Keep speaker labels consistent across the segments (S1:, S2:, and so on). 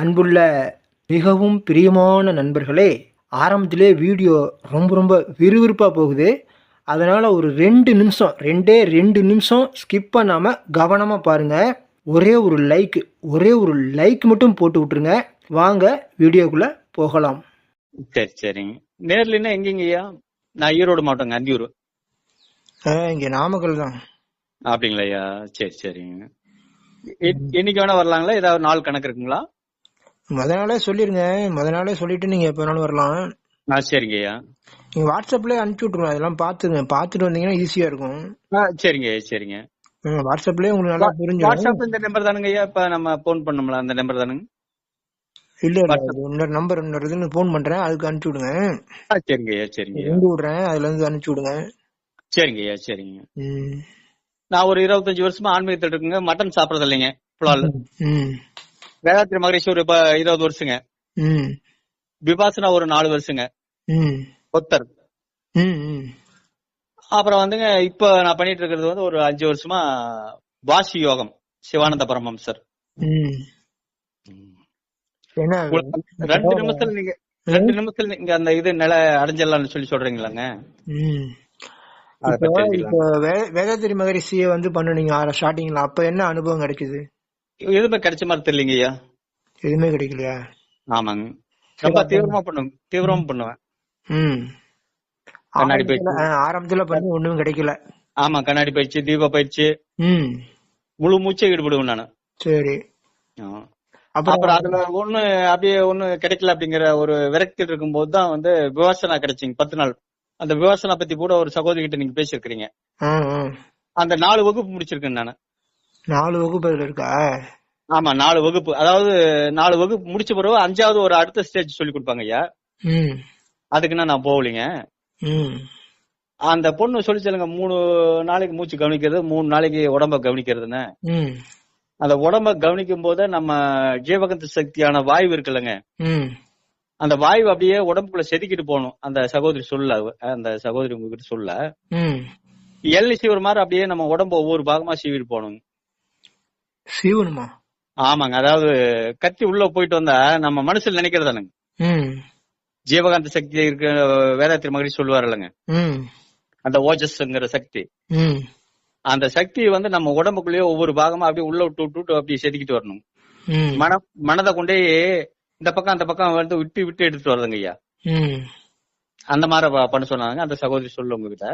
S1: அன்புள்ள மிகவும் பிரியமான நண்பர்களே ஆரம்பத்திலே வீடியோ ரொம்ப ரொம்ப விறுவிறுப்பாக போகுது. அதனால் ஒரு ரெண்டு நிமிஷம் ரெண்டே ரெண்டு நிமிஷம் ஸ்கிப் பண்ணாமல் கவனமாக பாருங்கள் ஒரே ஒரு லைக் ஒரே ஒரு லைக் மட்டும் போட்டு விட்ருங்க வாங்க வீடியோக்குள்ளே போகலாம்.
S2: சரி சரிங்க. நேர்லன்னா எங்கங்கய்யா நான் ஈரோடு மாவட்டங்க அந்தியூர்.
S1: இங்கே நாமக்கல் தான்.
S2: அப்படிங்களா ஐயா? சரி சரிங்க. என்னைக்கு வேணா வரலாங்களா? ஏதாவது நாள் கணக்கு இருக்குங்களா?
S1: முத நாளே சொல்லிருங்க. முத நாளே சொல்லிட்டு நீங்கள் எப்போ வேணாலும் வரலாம்.
S2: ஆ சரிங்க ஐயா.
S1: நீங்கள் வாட்ஸ்அப்லேயே அனுப்பிச்சி விட்ருங்க அதெல்லாம் பார்த்துங்க பார்த்துட்டு வந்தீங்கன்னா ஈஸியாக இருக்கும்.
S2: ஆ சரிங்க சரிங்க.
S1: வாட்ஸ்அப்லேயே உங்களுக்கு நல்லா புரிஞ்சிடும்
S2: வாட்ஸ்அப் இந்த நம்பர் தானுங்க ஐயா. இப்ப நம்ம போன் பண்ணோம்ல அந்த நம்பர் தானுங்க?
S1: இல்ல இன்னொரு நம்பர் இன்னொரு இதுன்னு ஃபோன் பண்றேன். அதுக்கு அனுப்பிச்சு விடுங்க.
S2: சரிங்க ஐயா சரிங்க
S1: ரெண்டு விடுறேன். அதுல இருந்து அனுப்பிச்சு விடுங்க.
S2: சரிங்க ஐயா சரிங்க. நான் ஒரு இருபத்தஞ்சு வருஷமா ஆன்மீகத்தில் இருக்குங்க. மட்டன் சாப்பிடறது இல்லைங்க புலால் வேதாத்திரி மகரிஷி ஒரு இருபது வருஷங்க.
S1: ம்.
S2: விபாசனா ஒரு நாலு வருஷங்க.
S1: ம்.
S2: அப்புறம் வந்துங்க இப்ப நான் பண்ணிட்டு இருக்கிறது வந்து ஒரு அஞ்சு வருஷமா வாசி யோகம் சிவானந்த.
S1: என்ன
S2: ரெண்டு நிமிஷத்துல நீங்க ரெண்டு நிமிஷத்துல நீங்க அந்த இது நில அடைஞ்சிடலாம்னு சொல்லி சொல்றீங்களாங்க?
S1: இப்போ வேதாத்திரி மகரிஷியை வந்து பண்ணுனீங்க ஸ்டார்டிங்ல அப்ப என்ன அனுபவம் கிடைச்சது
S2: எதுவுமே கிடைச்ச மாதிரி தெரியலங்க ஐயா.
S1: எதுவுமே கிடைக்கலையா?
S2: ஆமாங்க. ரொம்ப தீவிரமா பண்ணுவேன் தீவிரமா பண்ணுவேன்.
S1: ம்.
S2: கண்ணாடி
S1: ஆ, ஆரம்பத்துல பண்ணி ஒண்ணும் கிடைக்கல.
S2: ஆமா கண்ணாடி பயிற்சி தீப பயிற்சி
S1: ம்.
S2: முழு மூச்சை ஈடுபடுவேன் நானு.
S1: சரி. அப்புறம்
S2: அதுல ஒண்ணு அப்படியே ஒண்ணு கிடைக்கல அப்படிங்கிற ஒரு விரக்தி இருக்கும்போது தான் வந்து விவாசனா கிடைச்சிங்க பத்து நாள். அந்த விவாசனா பத்தி கூட ஒரு சகோதரி கிட்ட நீங்க
S1: ஆ.
S2: அந்த நாலு வகுப்பு முடிச்சிருக்கேன் நானு.
S1: நாலு வகுப்பு இருக்கா?
S2: ஆமா நாலு வகுப்பு. அதாவது நாலு வகுப்பு முடிச்ச பிறகு அஞ்சாவது ஒரு அடுத்த ஸ்டேஜ் சொல்லி கொடுப்பாங்க ஐயா. அதுக்குன்னா நான் போகலைங்க. அந்த பொண்ணு சொல்லி சொல்லுங்க மூணு நாளைக்கு மூச்சு கவனிக்கிறது மூணு நாளைக்கு உடம்ப கவனிக்கிறதுன்னு. அந்த உடம்ப கவனிக்கும் போது நம்ம ஜீவகந்த சக்தியான வாயு இருக்குல்லங்க. அந்த வாயு அப்படியே உடம்புக்குள்ள செதுக்கிட்டு போகணும். அந்த சகோதரி சொல்ல அந்த சகோதரி உங்ககிட்ட சொல்ல எள்ளி சீவர் மாதிரி அப்படியே நம்ம உடம்ப ஒவ்வொரு பாகமா சீவிட்டு போகணும்.
S1: சீவனுமா?
S2: ஆமாங்க அதாவது கத்தி உள்ள போயிட்டு வந்தா நம்ம மனசுல நினைக்கிறதானுங்க. ஜீவகாந்த சக்தி இருக்க வேதாத்திரி மகிழ்ச்சி சொல்லுவார் இல்லைங்க அந்த ஓஜஸ்ங்கிற சக்தி. அந்த சக்தி வந்து நம்ம உடம்புக்குள்ளேயே ஒவ்வொரு பாகமா அப்படியே உள்ள விட்டு விட்டு அப்படியே செதுக்கிட்டு வரணும். மன மனதை கொண்டே இந்த பக்கம் அந்த பக்கம் வந்து விட்டு விட்டு எடுத்துட்டு வருதுங்க ஐயா. அந்த மாதிரி பண்ண சொன்னாங்க. அந்த சகோதரி சொல்ல உங்ககிட்ட.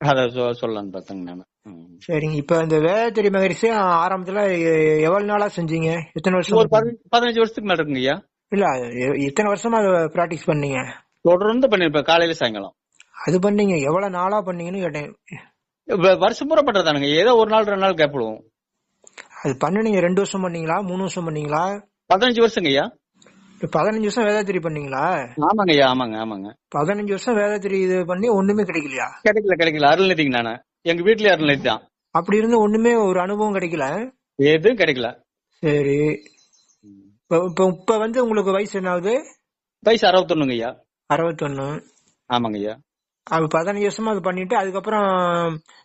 S2: அத சொல்லலாம்னு பார்த்தேங்க நானு.
S1: சரிங்க. இப்ப இந்த வேதத்திரி மகரிஷி ஆரம்பத்துல எவ்வளவு நாளா செஞ்சீங்க? எத்தனை வருஷம்
S2: ஒரு பதினஞ்சு வருஷத்துக்கு மேல இருக்குங்க ஐயா
S1: இல்ல எத்தனை வருஷமா அதை பிராக்டிஸ் பண்ணீங்க?
S2: தொடர்ந்து பண்ணிருப்பேன் காலையில சாயங்காலம்.
S1: அது பண்ணீங்க. எவ்வளவு நாளா பண்ணீங்கன்னு கேட்டேன்.
S2: வருஷம் பூரா பண்றதானுங்க ஏதோ ஒரு நாள் ரெண்டு நாள் கேப் விடுவோம்
S1: அது பண்ணுனீங்க ரெண்டு வருஷம் பண்ணீங்களா? மூணு வருஷம் பண்ணீங்களா?
S2: பதினஞ்சு வருஷங்க ஐயா
S1: பதினஞ்சு வருஷம் வேதாத்திரி பண்ணீங்களா?
S2: ஆமாங்க ஐயா ஆமாங்க ஆமாங்க.
S1: பதினஞ்சு வருஷம் வேதாத்திரி இது பண்ணி ஒண்ணுமே கிடைக்கலையா?
S2: கிடைக்கல கிடைக்கல. அருள்நிதிங்க நானு. எங்க வீட்லயே அருள்நிதி தான்.
S1: அப்படி இருந்து ஒண்ணுமே ஒரு அனுபவம் கிடைக்கல?
S2: எதுவும் கிடைக்கல.
S1: சரி. இப்ப இப்ப வந்து உங்களுக்கு வயசு என்ன ஆகுது
S2: வயசு அறுபத்தொன்னுங்க ஐயா.
S1: அறுபத்தொன்னு.
S2: ஆமாங்க ஐயா.
S1: அது பதினஞ்சு வருஷமா அது பண்ணிட்டு அதுக்கப்புறம்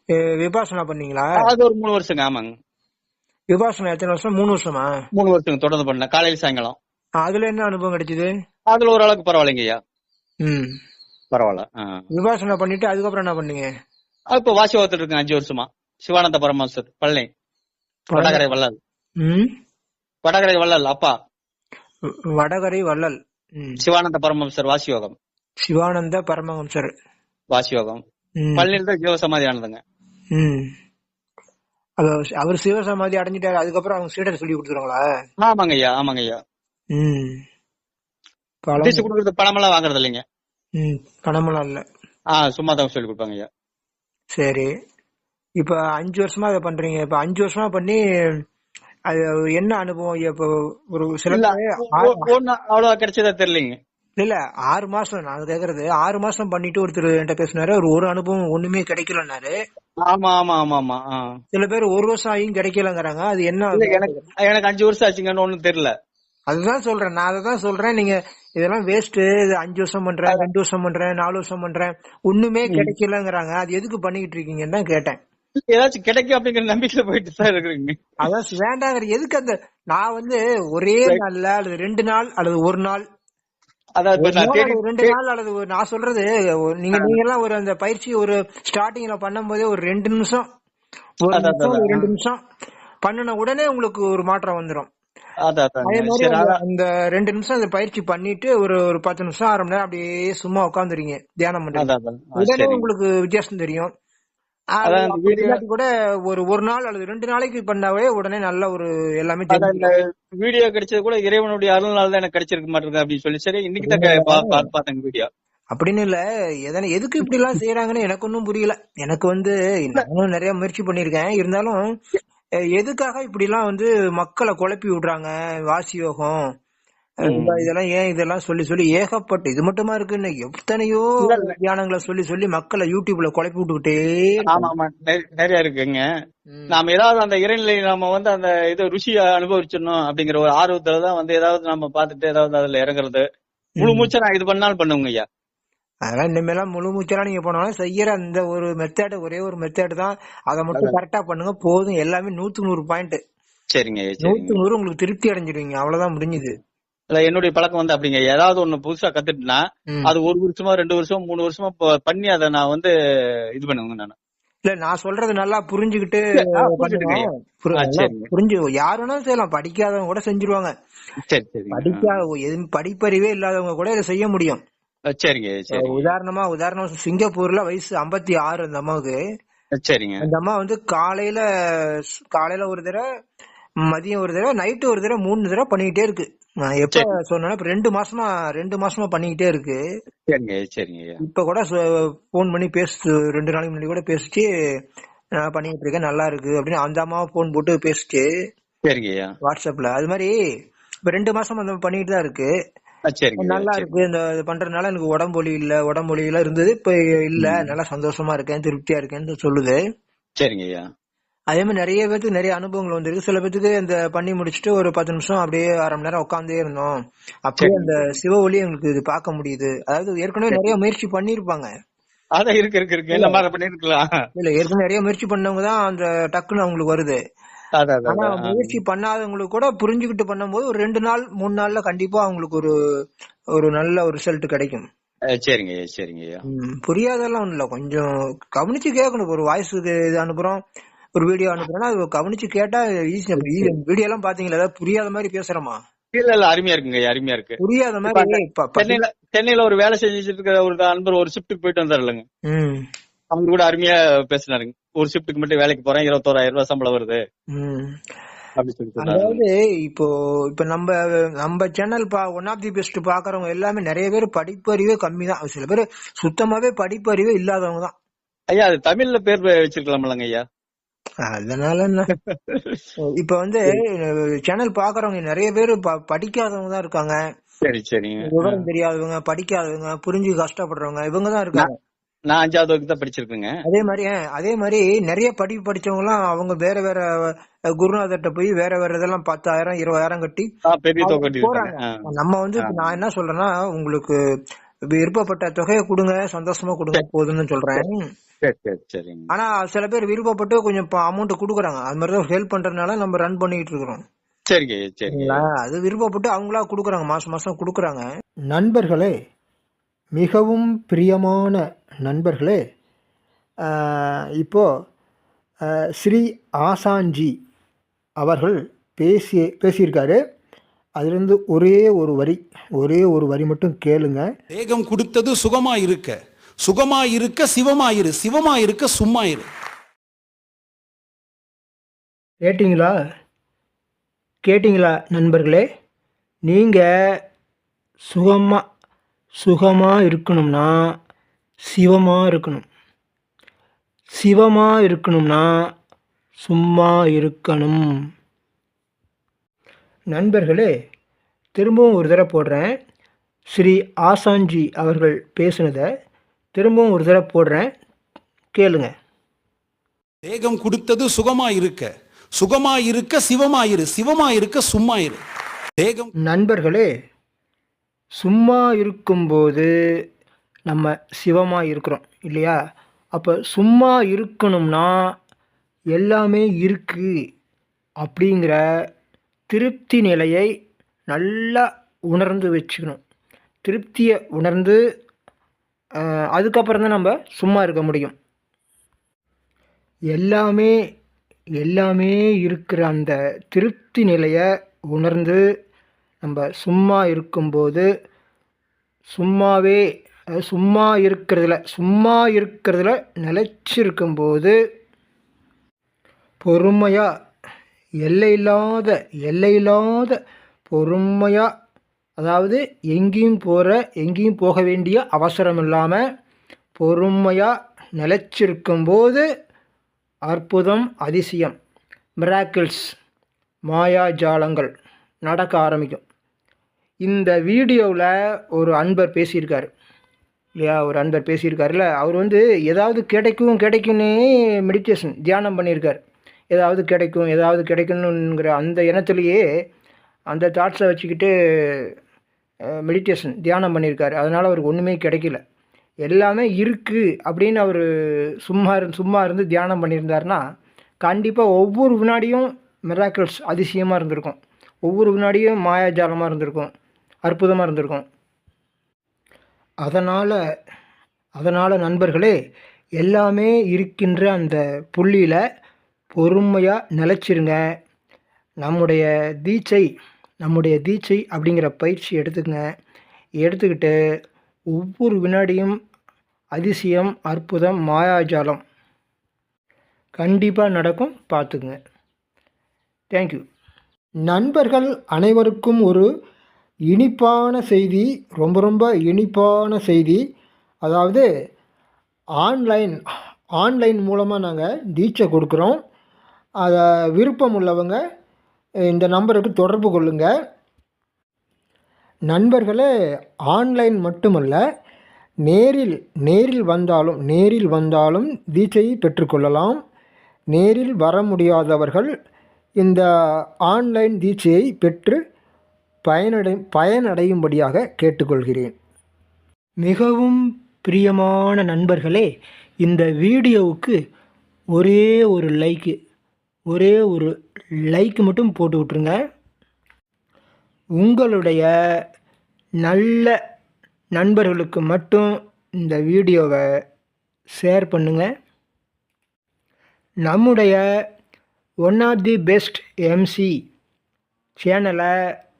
S1: விபாசனா பண்ணீங்களா?
S2: அது ஒரு மூணு வருஷங்க ஆமாங்க.
S1: விபாசனா எத்தனை வருஷம்? மூணு வருஷமா?
S2: மூணு வருஷங்க தொடர்ந்து பண்ணேன். காலையில சாயங்காலம்.
S1: அதுல என்ன அனுபவம் கிடைச்சது?
S2: அதுல ஓரளவுக்கு பரவாயில்லைங்க ஐயா.
S1: ம்.
S2: பரவாயில்ல.
S1: விபாசனா பண்ணிட்டு அதுக்கப்புறம் என்ன பண்ணீங்க?
S2: அது இப்ப வாசிவத்தில் இருக்கேன் அஞ்சு வருஷமா. சிவானந்த பரமஹம்சர் பழனி. வடகரை வள்ளல்.
S1: ம்.
S2: வடகரை வள்ளல் அப்பா.
S1: வடகரை வள்ளல்.
S2: சிவானந்த பரமஹம்சர் வாசியோகம்.
S1: சிவானந்த பரமஹம்சர்.
S2: வாசியோகம். பழனியில் தான் ஜீவசமாதி ஆனதுங்க.
S1: அவர் சிவசமாதி அடைஞ்சிட்டாரு அதுக்கப்புறம் அவங்க சீடர் சொல்லி கொடுத்துருவாங்களா?
S2: ஆமாங்க ஐயா ஆமாங்க ஐயா.
S1: பழம்.
S2: கொடுக்கறது பணமெல்லாம் வாங்குறது இல்லைங்க.
S1: ம் பணமெல்லாம் இல்ல.
S2: ஆ சும்மா தான் சொல்லி கொடுப்பாங்க
S1: சரி. இப்ப அஞ்சு வருஷமா அதை பண்றீங்க. இப்ப அஞ்சு வருஷமா பண்ணி அது என்ன அனுபவம் இப்ப ஒரு சில
S2: அவ்வளவா கிடைச்சதா தெரியலீங்க.
S1: இல்ல ஆறு மாசம் நான் கேக்குறது ஆறு மாசம் பண்ணிட்டு ஒருத்தர் என்கிட்ட பேசினாரு. ஒரு ஒரு அனுபவம் ஒண்ணுமே கிடைக்கலன்னாரு.
S2: ஆமா ஆமா ஆமா ஆமா.
S1: சில பேர் ஒரு வருஷம் ஆகியும் கிடைக்கலங்கிறாங்க. அது என்ன
S2: எனக்கு எனக்கு அஞ்சு வருஷம் ஆச்சுங்கன்னு ஒண்ணும் தெரியல.
S1: அதுதான் சொல்றேன். நான் அததான் சொல்றேன். நீங்க இதெல்லாம் வேஸ்ட் இது அஞ்சு வருஷம் பண்றேன் ரெண்டு வருஷம் பண்றேன் நாலு வருஷம் பண்றேன். ஒண்ணுமே கிடைக்கலங்கிறாங்க. அது எதுக்கு பண்ணிக்கிட்டு இருக்கீங்கன்னு தான் கேட்டேன்.
S2: ஏதாச்சும் கிடைக்கும் அப்படிங்கிற நம்பிக்கையில போயிட்டு தான் இருக்கிறீங்க.
S1: அதான் வேண்டாங்கிற எதுக்கு அந்த நான் வந்து ஒரே நாள்ல அல்லது ரெண்டு நாள் அல்லது ஒரு நாள் ரெண்டு நாள் அல்லது நான் சொல்றது நீங்க நீங்க எல்லாம் ஒரு அந்த பயிற்சி ஒரு ஸ்டார்டிங்ல பண்ணும் போதே ஒரு ரெண்டு நிமிஷம் ஒரு நிமிஷம் ரெண்டு நிமிஷம் பண்ணுன உடனே உங்களுக்கு ஒரு மாற்றம் வந்துடும் அதே மாதிரி அந்த- ரெண்டு நிமிஷம் அந்த பயிற்சி பண்ணிட்டு ஒரு ஒரு பத்து நிமிஷம் அரை மணி நேரம் அப்படியே சும்மா உட்காந்துறீங்க தியானம் உடனே உங்களுக்கு வித்தியாசம் தெரியும். கூட ஒரு ஒரு நாள் அல்லது ரெண்டு நாளைக்கு பண்ணாவே உடனே நல்ல ஒரு எல்லாமே
S2: வீடியோ கிடைச்சது கூட இறைவனுடைய அருள்னால தான் எனக்கு கிடைச்சிருக்க மாட்டிருக்கு அப்படின்னு சொல்லி. சரி இன்னைக்கு தான் பார்த்தேங்க வீடியோ.
S1: அப்படின்னு இல்ல. எதனா எதுக்கு இப்படி எல்லாம் செய்யறாங்கன்னு எனக்கு ஒன்றும் புரியல. எனக்கு வந்து நானும் நிறைய முயற்சி பண்ணிருக்கேன் இருந்தாலும் எதுக்காக இப்படி எல்லாம் வந்து மக்களை குழப்பி விடுறாங்க வாசி யோகம்? அஹ்,
S2: ம்.
S1: இந்த இதெல்லாம் ஏன் இதெல்லாம் சொல்லி சொல்லி ஏகப்பட்டு இது மட்டுமா இருக்குன்னு எத்தனையோ. தியானங்களை சொல்லி சொல்லி மக்களை யூடியூப்ல குழப்பி விட்டுக்கிட்டே
S2: ஆமா ஆமா. நிறைய- இருக்குங்க. நாம ஏதாவது அந்த இறைநிலை நாம வந்து அந்த இது ருசியை அனுபவிச்சிடணும் அப்படிங்கிற ஒரு ஆர்வத்துல தான் வந்து ஏதாவது நம்ம பார்த்துட்டு ஏதாவது அதுல இறங்குறது. முழு மூச்சா நான் இது பண்ணாலும் பண்ணுவேங்க ஐயா
S1: அதெல்லாம் இனிமேலாம் முழு மூச்செல்லாம் நீங்க போனாலும் செய்யற அந்த ஒரு மெத்தட் ஒரே ஒரு மெத்தட் தான். அதை மட்டும் கரெக்டா பண்ணுங்க. போதும். எல்லாமே நூத்துக்கு நூறு பாயிண்ட்
S2: சரிங்க
S1: நூத்துக்கு நூறு உங்களுக்கு திருப்தி அடைஞ்சிடுவீங்க. அவ்வளவுதான் முடிஞ்சுது.
S2: இல்ல என்னுடைய பழக்கம் வந்து அப்படிங்க. ஏதாவது ஒண்ணு புதுசா கத்துட்டுனா. அது ஒரு வருஷமா ரெண்டு வருஷம் மூணு வருஷமா பண்ணி அதை நான் வந்து இது பண்ணுவேங்க நான்.
S1: இல்ல நான் சொல்றது நல்லா புரிஞ்சுக்கிட்டு. புரிஞ்சு யார் வேணாலும் செய்யலாம். படிக்காதவங்க கூட செஞ்சிருவாங்க. படிக்காத எதுவும் படிப்பறிவே இல்லாதவங்க கூட இதை செய்ய முடியும்.
S2: சரிங்க சரிங்க.
S1: உதாரணமா உதாரணம் சிங்கப்பூர்ல வயசு 56 ஆறு அந்த அம்மாவுக்கு.
S2: சரிங்க.
S1: அந்த அம்மா வந்து காலையில காலையில ஒரு தடவை மதியம் ஒரு தடவை நைட்டு ஒரு தடவை மூணு தடவை பண்ணிக்கிட்டே இருக்கு. நான் எப்ப சொன்னா இப்ப ரெண்டு மாசமா ரெண்டு மாசமா பண்ணிக்கிட்டே இருக்கு.
S2: சரிங்க சரிங்க.
S1: இப்ப கூட போன் பண்ணி பேசு ரெண்டு நாளைக்கு முன்னாடி கூட பேசிச்சு நான் பண்ணிட்டு இருக்கேன் நல்லா இருக்கு அப்படின்னு அந்த அம்மாவை போன் போட்டு பேசிச்சு
S2: சரிங்க
S1: வாட்ஸ்அப்ல அது மாதிரி இப்ப ரெண்டு மாசம் அந்த பண்ணிட்டு தான் இருக்கு. நல்லா. இருக்கு. இந்த பண்றதுனால எனக்கு உடம்பு வலி இல்ல உடம்பு வலி எல்லாம் இருந்தது இப்ப இல்ல. நல்லா சந்தோஷமா இருக்கேன் திருப்தியா இருக்கேன்னு சொல்லுது.
S2: சரிங்க ஐயா.
S1: அதே மாதிரி நிறைய பேருக்கு நிறைய அனுபவங்கள் வந்திருக்கு. சில பேத்துக்கு இந்த பண்ணி முடிச்சுட்டு ஒரு பத்து நிமிஷம் அப்படியே அரை மணி நேரம் உட்காந்தே இருந்தோம். அப்படியே அந்த சிவ ஒளி எங்களுக்கு இது பார்க்க முடியுது. அதாவது ஏற்கனவே நிறைய முயற்சி பண்ணிருப்பாங்க
S2: அதான் இருக்கு இருக்கு இருக்கு.
S1: இல்ல ஏற்கனவே நிறைய முயற்சி பண்ணவங்க தான் அந்த டக்குன்னு அவங்களுக்கு வருது. ஆனா முயற்சி பண்ணாதவங்களுக்கு கூட புரிஞ்சுக்கிட்டு பண்ணும்போது ஒரு ரெண்டு நாள் மூணு நாள்ல கண்டிப்பா அவங்களுக்கு ஒரு ஒரு நல்ல ஒரு ரிசல்ட் கிடைக்கும்.
S2: சரிங்க சரிங்க
S1: புரியாதெல்லாம் ஒண்ணும் இல்ல கொஞ்சம் கவனிச்சு கேட்கணும். ஒரு வாய்ஸ் இது அனுப்புறோம் ஒரு வீடியோ அனுப்புறோம்னா அது கவனிச்சு கேட்டா ஈஸி வீடியோ எல்லாம் பாத்தீங்களா? ஏதாவது புரியாத மாதிரி பேசுறோமா?
S2: இல்ல இல்ல அருமையா இருக்குங்க அருமையா இருக்கு.
S1: புரியாத மாதிரி
S2: சென்னையில சென்னையில ஒரு வேலை செஞ்சுட்டு இருக்கிற ஒரு நண்பர் ஒரு ஷிஃப்ட்டுக்கு போயிட்டு வந்தாருலங்க
S1: ம்,
S2: அவங்க கூட அருமையா பேசினாருங்க. ஒரு ஷிஃப்ட்டுக்கு மட்டும் வேலைக்கு போறேன் இருபத்தோராயிரம் ரூபாய் சம்பளம் வருது.
S1: அதாவது இப்போ இப்ப நம்ம நம்ம சேனல் பா ஒன் ஆஃப் தி பெஸ்ட் பாக்குறவங்க எல்லாமே நிறைய பேர் படிப்பறிவே கம்மி தான். சில பேர் சுத்தமாவே படிப்பறிவே இல்லாதவங்க தான்.
S2: ஐயா அது தமிழ்ல பேர் வச்சிருக்கலாம்லங்க ஐயா.
S1: அதனால என்ன? இப்ப வந்து சேனல் பாக்குறவங்க நிறைய பேர் படிக்காதவங்க தான் இருக்காங்க.
S2: சரி சரிங்க
S1: விவரம் தெரியாதவங்க படிக்காதவங்க புரிஞ்சு கஷ்டப்படுறவங்க இவங்க தான் இருக்காங்க.
S2: நான் அஞ்சாவது வரைக்கும் தான் படிச்சிருக்கேங்க.
S1: அதே மாதிரி அதே மாதிரி நிறைய படிப்பு படிச்சவங்க எல்லாம் அவங்க வேற வேற குருநாதர்கிட்ட போய் வேற வேற இதெல்லாம் பத்தாயிரம் இருபதாயிரம் கட்டி போறாங்க. நம்ம வந்து நான் என்ன சொல்றேன்னா உங்களுக்கு விருப்பப்பட்ட தொகையை கொடுங்க சந்தோஷமா கொடுங்க போதும்னு சொல்றேன்.
S2: சரி. சரி சரிங்க.
S1: ஆனா சில பேர் விருப்பப்பட்டு கொஞ்சம் அமௌண்ட் கொடுக்குறாங்க. அது மாதிரி தான் ஹெல்ப் பண்றதுனால நம்ம ரன் பண்ணிட்டு இருக்கிறோம்.
S2: சரிங்க
S1: சரிங்களா? அது விருப்பப்பட்டு அவங்களா கொடுக்குறாங்க. மாசம் மாசம் கொடுக்குறாங்க.
S3: நண்பர்களே மிகவும் பிரியமான நண்பர்களே ஆஹ், இப்போ ஆஹ், ஸ்ரீ ஆசான்ஜி அவர்கள் பேசி பேசியிருக்காரு. அதிலிருந்து ஒரே ஒரு வரி ஒரே ஒரு வரி மட்டும் கேளுங்க.
S4: தேகம் கொடுத்தது சுகமா இருக்க சுகமா இருக்க சிவமாயிரு சிவமாயிருக்க சும்மாயிரு.
S1: கேட்டிங்களா? கேட்டிங்களா நண்பர்களே? நீங்கள் சுகமாக சுகமாக இருக்கணும்னா சிவமாக இருக்கணும். சிவமாக இருக்கணும்னா சும்மா இருக்கணும். நண்பர்களே திரும்பவும் ஒரு தடவை போடுறேன். ஸ்ரீ ஆசான்ஜி அவர்கள் பேசுனதை திரும்பவும் ஒரு தடவை போடுறேன். கேளுங்க.
S4: தேகம் கொடுத்தது சுகமா இருக்க சுகமா இருக்க சிவமாயிரு. சிவமாயிருக்க சும்மாயிரு. தேகம்
S1: நண்பர்களே சும்மா இருக்கும்போது நம்ம சிவமாக இருக்கிறோம் இல்லையா? அப்போ சும்மா இருக்கணும்னா
S3: எல்லாமே இருக்குது அப்படிங்கிற திருப்தி நிலையை நல்லா உணர்ந்து வச்சுக்கணும். திருப்தியை உணர்ந்து அதுக்கப்புறம் தான் நம்ம சும்மா இருக்க முடியும். எல்லாமே எல்லாமே இருக்கிற அந்த திருப்தி நிலையை உணர்ந்து நம்ம சும்மா இருக்கும்போது சும்மாவே அதாவது சும்மா இருக்கிறதுல சும்மா இருக்கிறதுல நிலச்சிருக்கும்போது பொறுமையாக எல்லையில்லாத எல்லையில்லாத பொறுமையாக அதாவது எங்கேயும் போகிற எங்கேயும் போக வேண்டிய அவசரம் இல்லாமல் பொறுமையாக நிலச்சிருக்கும்போது அற்புதம் அதிசயம் மிராக்கிள்ஸ் மாயாஜாலங்கள் நடக்க ஆரம்பிக்கும். இந்த வீடியோவில் ஒரு அன்பர் பேசியிருக்காரு. இல்லையா? ஒரு அன்பர் பேசியிருக்காருல்ல அவர் வந்து ஏதாவது கிடைக்கும் கிடைக்குன்னே மெடிடேஷன் தியானம் பண்ணியிருக்கார். ஏதாவது கிடைக்கும் ஏதாவது கிடைக்கணுங்கிற அந்த இனத்துலேயே அந்த தாட்ஸை வச்சுக்கிட்டு மெடிடேஷன் தியானம் பண்ணியிருக்காரு. அதனால் அவருக்கு ஒன்றுமே கிடைக்கல. எல்லாமே இருக்குது அப்படின்னு அவர் சும்மா இருந்து சும்மா இருந்து தியானம் பண்ணியிருந்தாருன்னா கண்டிப்பாக ஒவ்வொரு வினாடியும் மிராக்கிள்ஸ் அதிசயமாக இருந்திருக்கும். ஒவ்வொரு வினாடியும் மாயாஜாலமாக இருந்திருக்கும். அற்புதமாக இருந்திருக்கும். அதனால் அதனால் நண்பர்களே எல்லாமே இருக்கின்ற அந்த புள்ளியில் பொறுமையாக நிலச்சிருங்க. நம்முடைய தீட்சை நம்முடைய தீட்சை அப்படிங்கிற பயிற்சி எடுத்துக்கங்க எடுத்துக்கிட்டு ஒவ்வொரு வினாடியும் அதிசயம் அற்புதம் மாயாஜாலம் கண்டிப்பாக நடக்கும். பார்த்துக்குங்க. தேங்க்யூ
S5: நண்பர்கள் அனைவருக்கும் ஒரு இனிப்பான செய்தி ரொம்ப ரொம்ப இனிப்பான செய்தி. அதாவது ஆன்லைன் ஆன்லைன் மூலமாக நாங்கள் தீட்சை கொடுக்குறோம். அதை விருப்பம் உள்ளவங்க இந்த நம்பருக்கு தொடர்பு கொள்ளுங்கள் நண்பர்களே ஆன்லைன் மட்டுமல்ல நேரில் நேரில் வந்தாலும் நேரில் வந்தாலும் தீட்சையை பெற்றுக்கொள்ளலாம் நேரில் வர முடியாதவர்கள் இந்த ஆன்லைன் தீட்சையை பெற்று பயனடை பயனடையும்படியாக கேட்டுக்கொள்கிறேன்.
S3: மிகவும் பிரியமான நண்பர்களே இந்த வீடியோவுக்கு ஒரே ஒரு லைக்கு ஒரே ஒரு லைக் மட்டும் போட்டு விட்ருங்க உங்களுடைய நல்ல நண்பர்களுக்கு மட்டும் இந்த வீடியோவை ஷேர் பண்ணுங்கள் நம்முடைய one of the best MC சேனலை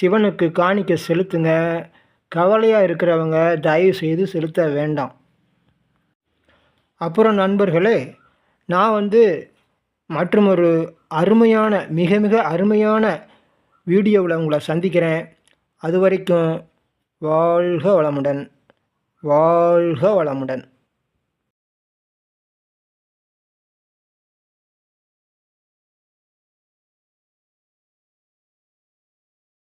S3: சிவனுக்கு காணிக்க செலுத்துங்க. கவலையாக இருக்கிறவங்க தயவு செய்து செலுத்த வேண்டாம். அப்புறம் நண்பர்களே நான் வந்து மற்றொரு அருமையான மிக மிக அருமையான வீடியோவில் உங்களை சந்திக்கிறேன். அது வரைக்கும் வாழ்க வளமுடன். வாழ்க வளமுடன்.